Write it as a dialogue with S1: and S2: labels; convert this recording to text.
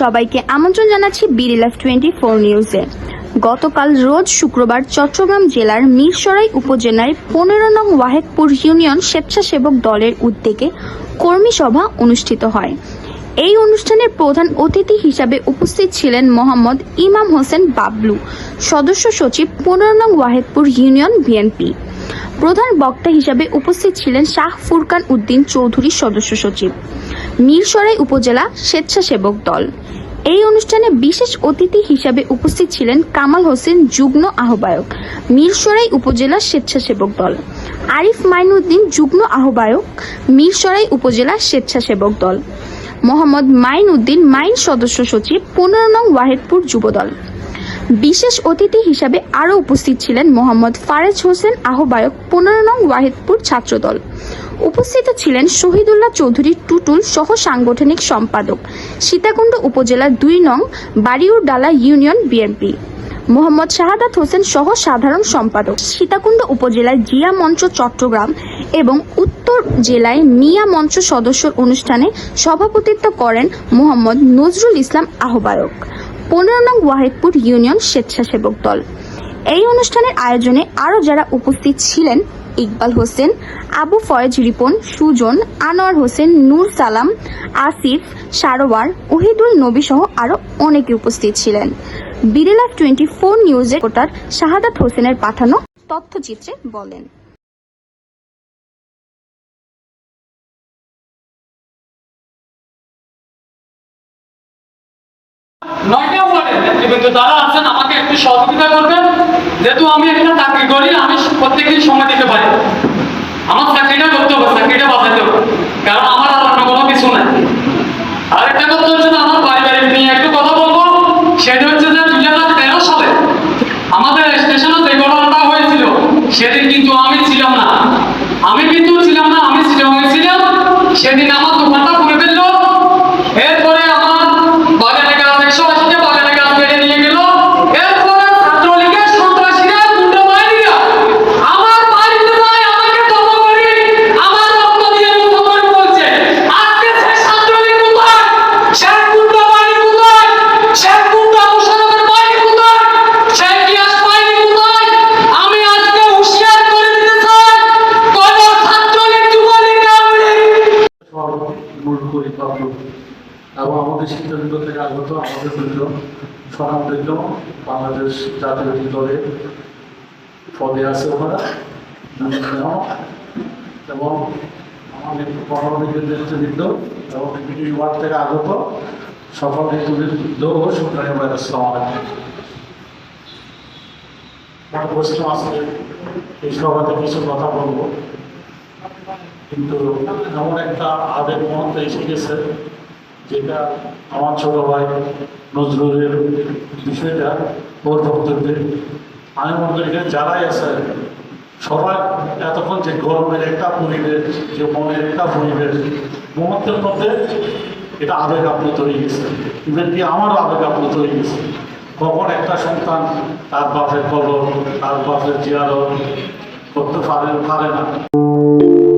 S1: সবাইকে আমন্ত্রণ জানাচ্ছি বিডিলাভ টোয়েন্টি ফোর নিউজে গতকাল রোজ শুক্রবার চট্টগ্রাম জেলার মিরসরাই উপজেলায় পনেরো নং ওয়াহেদপুর ইউনিয়ন স্বেচ্ছাসেবক দলের উদ্যোগে কর্মী সভা অনুষ্ঠিত হয় এই অনুষ্ঠানে প্রধান অতিথি হিসাবে উপস্থিত ছিলেন মোহাম্মদ ইমাম হোসেন বাবলু সদস্য সচিব পনেরো নং ওয়াহেদপুর ইউনিয়ন বিএনপি প্রধান বক্তা হিসাবে উপস্থিত ছিলেন শাহ ফুরকান উদ্দিন চৌধুরী সদস্য সচিব মিরসরাই উপজেলা স্বেচ্ছাসেবক দল এই অনুষ্ঠানে বিশেষ অতিথি হিসাবে উপস্থিত ছিলেন কামাল হোসেন যুগ্ম আহ্বায়ক মিরসরাই উপজেলা স্বেচ্ছাসেবক দল আরিফ মাইনুদ্দিন যুগ্ম আহ্বায়ক মিরসরাই উপজেলা স্বেচ্ছাসেবক দল মোহাম্মদ মাইন উদ্দিন মাইন সদস্য সচিব পনেরো নং ওয়াহেদপুর যুবদল বিশেষ অতিথি হিসাবে আরও উপস্থিত ছিলেন মোহাম্মদ ফারেজ হোসেন আহ্বায়ক পনেরো নং ওয়াহিদপুর ছাত্রদল উপস্থিত ছিলেন শহীদুল্লাহ চৌধুরী টুটুল সহ সাংগঠনিক সম্পাদক সীতাকুণ্ড উপজেলা দুই নং ডালা ইউনিয়ন বিএনপি মোহাম্মদ শাহাদাত হোসেন সহ সাধারণ সম্পাদক সীতাকুণ্ড উপজেলায় জিয়া মঞ্চ চট্টগ্রাম এবং উত্তর জেলায় মিয়া মঞ্চ সদস্য অনুষ্ঠানে সভাপতিত্ব করেন মোহাম্মদ নজরুল ইসলাম আহ্বায়ক পনেরো নং ওয়াহিদপুর ইউনিয়ন স্বেচ্ছাসেবক দল এই অনুষ্ঠানের আয়োজনে আরও যারা উপস্থিত ছিলেন ইকবাল হোসেন আবু ফয়েজ রিপন সুজন আনোয়ার হোসেন নূর সালাম আসিফ সারোয়ার ওহিদুল নবী সহ আরও অনেকে উপস্থিত ছিলেন বিরেলা টোয়েন্টি ফোর নিউজে কোটার শাহাদাত হোসেনের পাঠানো তথ্যচিত্রে বলেন নয়টা যারা আছেন আমাকে একটু সহযোগিতা করবেন যেহেতু আমি একটা চাকরি করি আমি প্রত্যেকদিন সময় দিতে পারি আমার চাকরিটা করতে হবে চাকরিটা হবে কারণ আমার আর অন্য কোনো কিছু নাই কথা হচ্ছে আমার পারিবারিক নিয়ে একটু কথা বলবো সেটা হচ্ছে যে দুই হাজার তেরো সালে আমাদের স্টেশনে যে ঘটনাটা হয়েছিল সেদিন কিন্তু আমি ছিলাম না আমি কিন্তু
S2: ছিলাম না আমি ছিলাম সেদিন আমার আমাদের শিল্পযোগ্য থেকে আগত আমাদের প্রিয় স্বনামযোগ্য বাংলাদেশ জাতীয় দলের পদে আছে ওনারা এবং আমাদের গণনীতির নেতৃবৃন্দ এবং ব্রিটিশ ওয়ার্ড থেকে আগত সকল নেতৃবৃন্দ ও সুন্দরী আসসালাম বৈষ্ণব আসলে এই সভাতে কিছু কথা বলবো কিন্তু এমন একটা আবেগ মহত্ব এসে গেছে যেটা আমার ছোট ভাই নজরুলের বিষয়টা ওর বক্তব্যে আমি মনে করি যারাই আছে সবাই এতক্ষণ যে গরমের একটা পরিবেশ যে মনের একটা পরিবেশ মুহূর্তের মধ্যে এটা আবেগ আপ্লুত হয়ে গেছে ইভেন কি আমারও আবেগ আপ্লুত হয়ে গেছে কখন একটা সন্তান তার বাপের কলম তার বাপের জিয়ারত করতে পারে পারে না